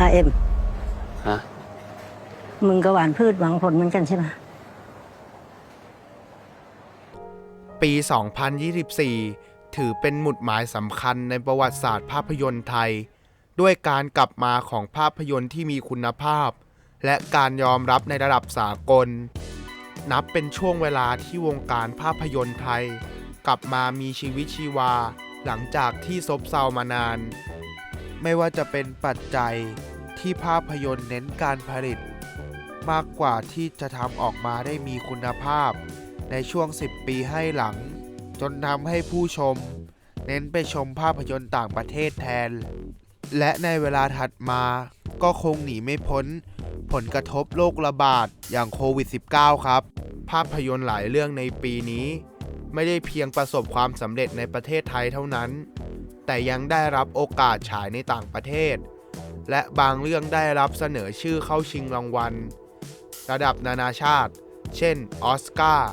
อาเอ็มฮะมึงก็หวานพืชหวังผลเหมือนกันใช่ไหมปี 2024 ถือเป็นหมุดหมายสำคัญในประวัติศาสตร์ภาพยนตร์ไทย ด้วยการกลับมาของภาพยนตร์ที่มีคุณภาพ และการยอมรับในระดับสากล นับเป็นช่วงเวลาที่วงการภาพยนตร์ไทย กลับมามีชีวิตชีวาหลังจากที่ซบเซามานาน ไม่ว่าจะเป็นปัจจัยที่ภาพยนตร์เน้นการผลิต มากกว่าที่จะทำออกมาได้มีคุณภาพ ในช่วง 10 ปีให้หลัง จนทำให้ผู้ชม เน้นไปชมภาพยนตร์ต่างประเทศแทน และในเวลาถัดมาก็คงหนีไม่พ้น ผลกระทบโรคระบาดอย่างโควิด -19 ครับ ภาพยนตร์หลายเรื่องในปีนี้ ไม่ได้เพียงประสบความสำเร็จในประเทศไทยเท่านั้น แต่ยังได้รับโอกาสฉายในต่างประเทศ และบางเรื่องได้รับเสนอชื่อเข้าชิงรางวัล ระดับนานาชาติ เช่นออสการ์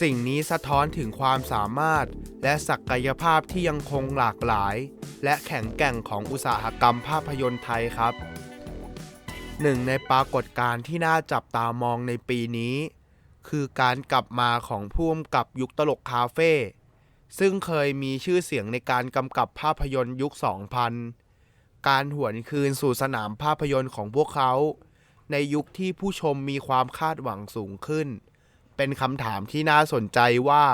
สิ่งนี้สะท้อนถึงความสามารถและศักยภาพที่ยังคงหลากหลาย และแข็งแกร่งของอุตสาหกรรมภาพยนตร์ไทยครับหนึ่งในปรากฏการณ์ที่น่าจับตามองในปีนี้ คือการกลับมาของผู้กำกับยุคตลกคาเฟ่ ซึ่งเคยมีชื่อเสียงในการกำกับภาพยนตร์ยุค 2000 การหวนคืนสู่สนามภาพยนตร์ของพวกเขา ในยุคที่ผู้ชมมีความคาดหวังสูงขึ้น เป็นคำถามที่น่าสนใจว่า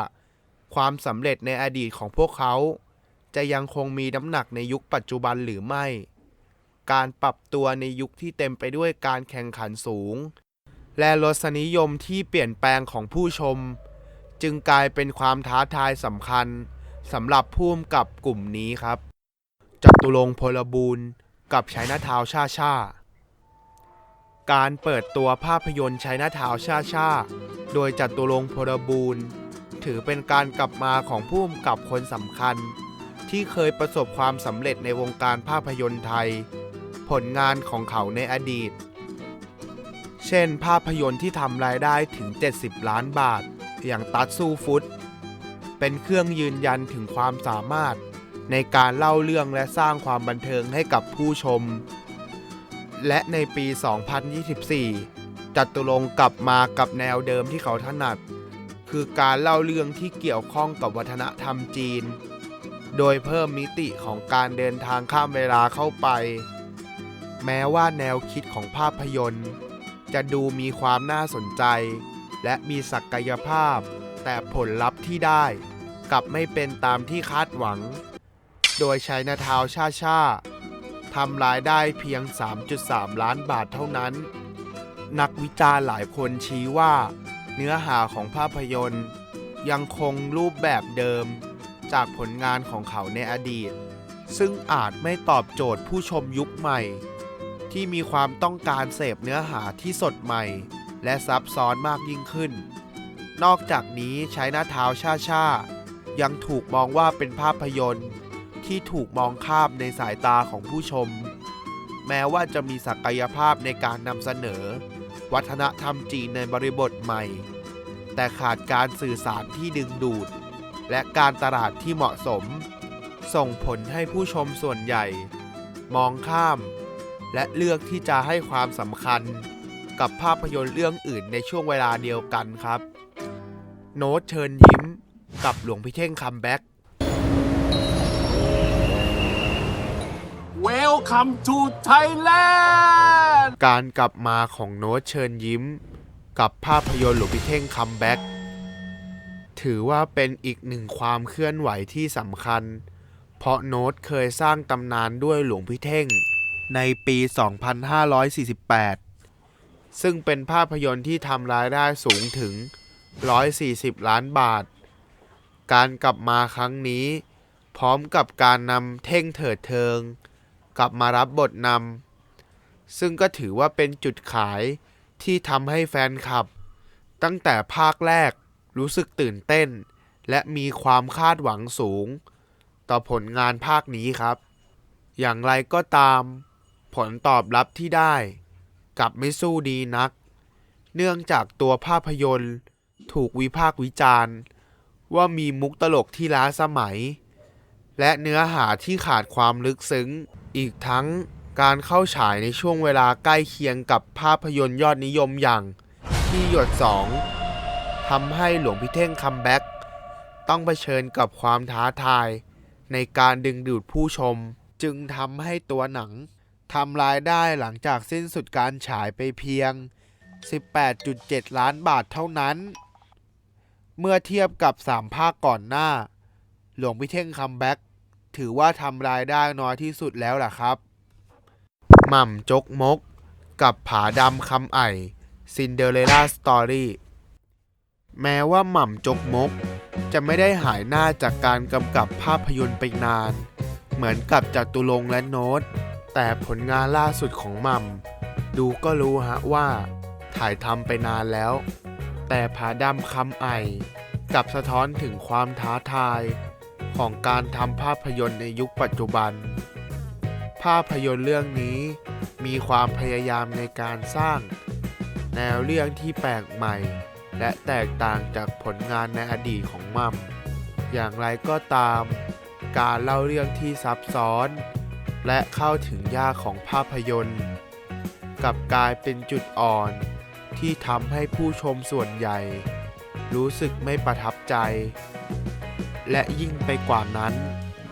ความสำเร็จในอดีตของพวกเขา จะยังคงมีน้ำหนักในยุคปัจจุบันหรือไม่ การปรับตัวในยุคที่เต็มไปด้วยการแข่งขันสูง และรสนิยมที่เปลี่ยนแปลงของผู้ชม จึงกลายเป็นความท้าทายสำคัญสำหรับผู้กำกับกลุ่มนี้ครับจตุรงพลบูรณ์กับชัยนาทาวชาชาการเปิดตัวภาพยนตร์ชัยนาทาวชาชาโดยจตุรงพลบูรณ์ถือเป็นการกลับมาของผู้กำกับคนสำคัญ ที่เคยประสบความสำเร็จในวงการภาพยนตร์ไทย ผลงานของเขาในอดีต เช่น ภาพยนตร์ที่ทำรายได้ถึง 70 ล้านบาท อย่างตัดสู้ฟุต เป็นเครื่องยืนยันถึงความสามารถในการเล่าเรื่องและสร้างความบันเทิงให้กับผู้ชม และในปี 2024 จัตุรงกลับมากับแนวเดิมที่เขาถนัด คือการเล่าเรื่องที่เกี่ยวข้องกับวัฒนธรรมจีน โดยเพิ่มมิติของการเดินทางข้ามเวลาเข้าไป แม้ว่าแนวคิดของภาพยนตร์ จะดูมีความน่าสนใจ และมีศักยภาพ แต่ผลลัพธ์ที่ได้ กลับไม่เป็นตามที่คาดหวัง โดยใช้นาทาวชาชาทำรายได้เพียง 3.3 ล้านบาทเท่านั้น นักวิจารณ์หลายคนชี้ว่า เนื้อหาของภาพยนตร์ ยังคงรูปแบบเดิม จากผลงานของเขาในอดีต ซึ่งอาจไม่ตอบโจทย์ผู้ชมยุคใหม่ ที่มีความต้องการเสพเนื้อหาที่สดใหม่ และซับซ้อนมากยิ่งขึ้น นอกจากนี้ใช้หน้าเท้าชาชายังถูกมองว่าเป็นภาพยนตร์ ที่ถูกมองข้ามในสายตาของผู้ชม แม้ว่าจะมีศักยภาพในการนำเสนอ วัฒนธรรมจีนในบริบทใหม่ แต่ขาดการสื่อสารที่ดึงดูด และการตลาดที่เหมาะสม ส่งผลให้ผู้ชมส่วนใหญ่ มองข้าม และเลือกที่จะให้ความสำคัญ กับภาพยนตร์เรื่องอื่นในช่วงเวลาเดียวกันครับ โน้ตเชิญยิ้ม กับหลวงพี่เท่งคัมแบ็ก Welcome to Thailand การกลับมาของโน้ตเชิญยิ้ม กับภาพยนตร์หลวงพี่เท่งคัมแบ็กถือว่าเป็นอีกหนึ่งความเคลื่อนไหวที่สำคัญ เพราะโน้ตเคยสร้างตำนานด้วยหลวงพี่เท่ง ในปี 2548 ซึ่งเป็นภาพยนตร์ที่ทำรายได้สูงถึง 140 ล้านบาท การกลับมาครั้งนี้ พร้อมกับการนำเท่งเถิดเทิง กลับมารับบทนำซึ่งก็ถือว่าเป็นจุดขายที่ทำให้แฟนคลับ ตั้งแต่ภาคแรกรู้สึกตื่นเต้น และมีความคาดหวังสูง ต่อผลงานภาคนี้ครับ อย่างไรก็ตาม ผลตอบรับที่ได้ กลับไม่สู้ดีนัก เนื่องจากตัวภาพยนตร์ ถูกวิพากษ์วิจารณ์ ว่ามีมุกตลกที่ล้าสมัย และเนื้อหาที่ขาดความลึกซึ้ง อีกทั้งการเข้าฉายในช่วงเวลาใกล้เคียงกับภาพยนตร์ยอดนิยมอย่าง ที่หยด2ทำให้หลวงพี่เท่งคัมแบ็กต้องเผชิญกับความท้าทาย ในการดึงดูดผู้ชม จึงทำให้ตัวหนัง ทำรายได้หลังจากสิ้นสุดการฉายไปเพียง 18.7 ล้านบาทเท่านั้น เมื่อเทียบกับ 3 ภาคก่อนหน้า หลวงพี่เท่งคัมแบ็กถือว่าทำรายได้น้อยที่สุดแล้วล่ะครับ หม่ำจกมก กับผาดำคำไอ่ซินเดอเรล่าสตอรี่แม้ว่าหม่ำจกมก จะไม่ได้หายหน้าจากการกำกับภาพยนตร์ไปนาน เหมือนกับจัตุรงค์และโน้ต แต่ผลงานล่าสุดของม่ำดูก็รู้ฮะว่าถ่ายทำไปนานแล้ว แต่ผาดำคำไอกับสะท้อนถึงความท้าทาย ของการทำภาพยนตร์ในยุคปัจจุบัน ภาพยนตร์เรื่องนี้มีความพยายามในการสร้าง แนวเรื่องที่แปลกใหม่ และแตกต่างจากผลงานในอดีตของมัม อย่างไรก็ตาม การเล่าเรื่องที่ซับซ้อน และเข้าถึงยากของภาพยนตร์ กับกลายเป็นจุดอ่อนที่ทำให้ผู้ชมส่วนใหญ่ รู้สึกไม่ประทับใจ และยิ่งไปกว่านั้น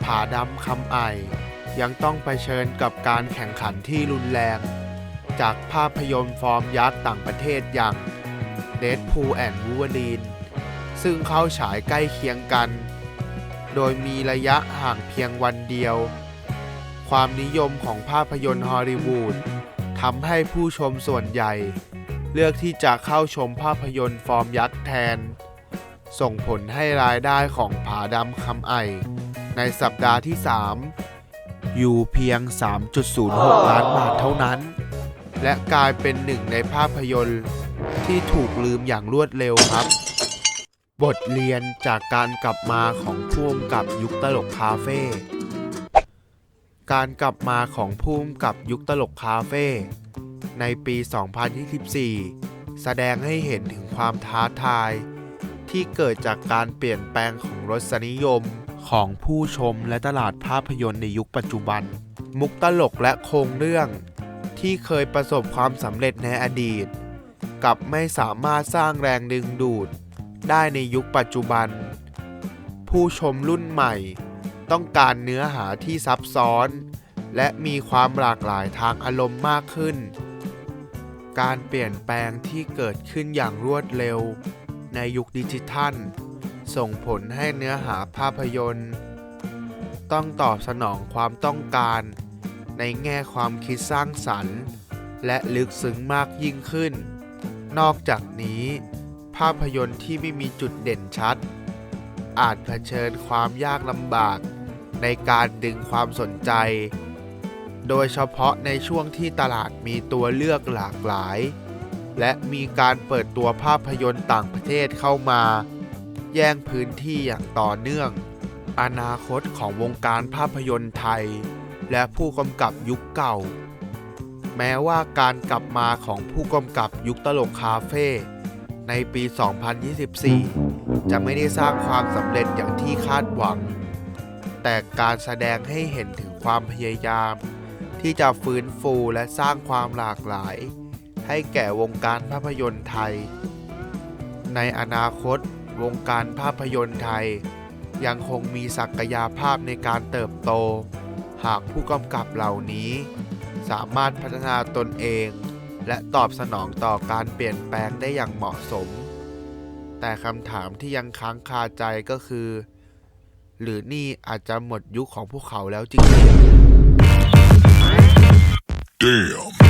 ผาดำคำไอยังต้องไปเชิญกับการแข่งขันที่รุนแรง จากภาพยนตร์ฟอร์มยักษ์ต่างประเทศอย่าง Deadpool and Wolverine ซึ่งเข้าฉายใกล้เคียงกัน โดยมีระยะห่างเพียงวันเดียว ความนิยมของภาพยนตร์ฮอลลีวูดทำให้ผู้ชมส่วนใหญ่ เลือกที่จะเข้าชมภาพยนตร์ฟอร์มยักษ์แทน ส่งผลให้รายได้ของผาดำคำไอ ในสัปดาห์ที่ 3 อยู่เพียง 3.06 ล้านบาทเท่านั้น และกลายเป็นหนึ่งในภาพยนตร์ที่ถูกลืมอย่างรวดเร็วครับ บทเรียนจากการกลับมาของผู้กำกับยุคตลกคาเฟ่ การกลับมาของผู้กำกับยุคตลกคาเฟ่ในปี 2024 แสดงให้เห็นถึงความท้าทาย ที่เกิดจากการเปลี่ยนแปลงของรสนิยมของผู้ชมและตลาดภาพยนตร์ในยุคปัจจุบัน มุกตลกและโครงเรื่อง ที่เคยประสบความสำเร็จในอดีต กับไม่สามารถสร้างแรงดึงดูด ได้ในยุคปัจจุบัน ผู้ชมรุ่นใหม่ ต้องการเนื้อหาที่ซับซ้อน และมีความหลากหลายทางอารมณ์มากขึ้น การเปลี่ยนแปลงที่เกิดขึ้นอย่างรวดเร็ว ในยุคดิจิทัล ส่งผลให้เนื้อหาภาพยนตร์ ต้องตอบสนองความต้องการ ในแง่ความคิดสร้างสรรค์ และลึกซึ้งมากยิ่งขึ้น นอกจากนี้ภาพยนตร์ที่ไม่มีจุดเด่นชัด อาจเผชิญความยากลำบาก ในการดึงความสนใจ โดยเฉพาะในช่วงที่ตลาดมีตัวเลือกหลากหลาย และมีการเปิดตัวภาพยนตร์ต่างประเทศเข้ามา แย่งพื้นที่อย่างต่อเนื่อง อนาคตของวงการภาพยนตร์ไทย และผู้กำกับยุคเก่า แม้ว่าการกลับมาของผู้กำกับยุคตลกคาเฟ่ในปี 2024 จะไม่ได้สร้างความสำเร็จอย่างที่คาดหวัง แต่การแสดงให้เห็นถึงความพยายาม ที่จะฟื้นฟูและสร้างความหลากหลาย ให้แก่วงการภาพยนตร์ไทย ในอนาคต วงการภาพยนตร์ไทย ยังคงมีศักยภาพในการเติบโต หากผู้กำกับเหล่านี้ สามารถพัฒนาตนเอง และตอบสนองต่อการเปลี่ยนแปลงได้อย่างเหมาะสม แต่คำถามที่ยังค้างคาใจก็คือ หรือนี่อาจจะหมดยุคของพวกเขาแล้วจริงๆ Damn.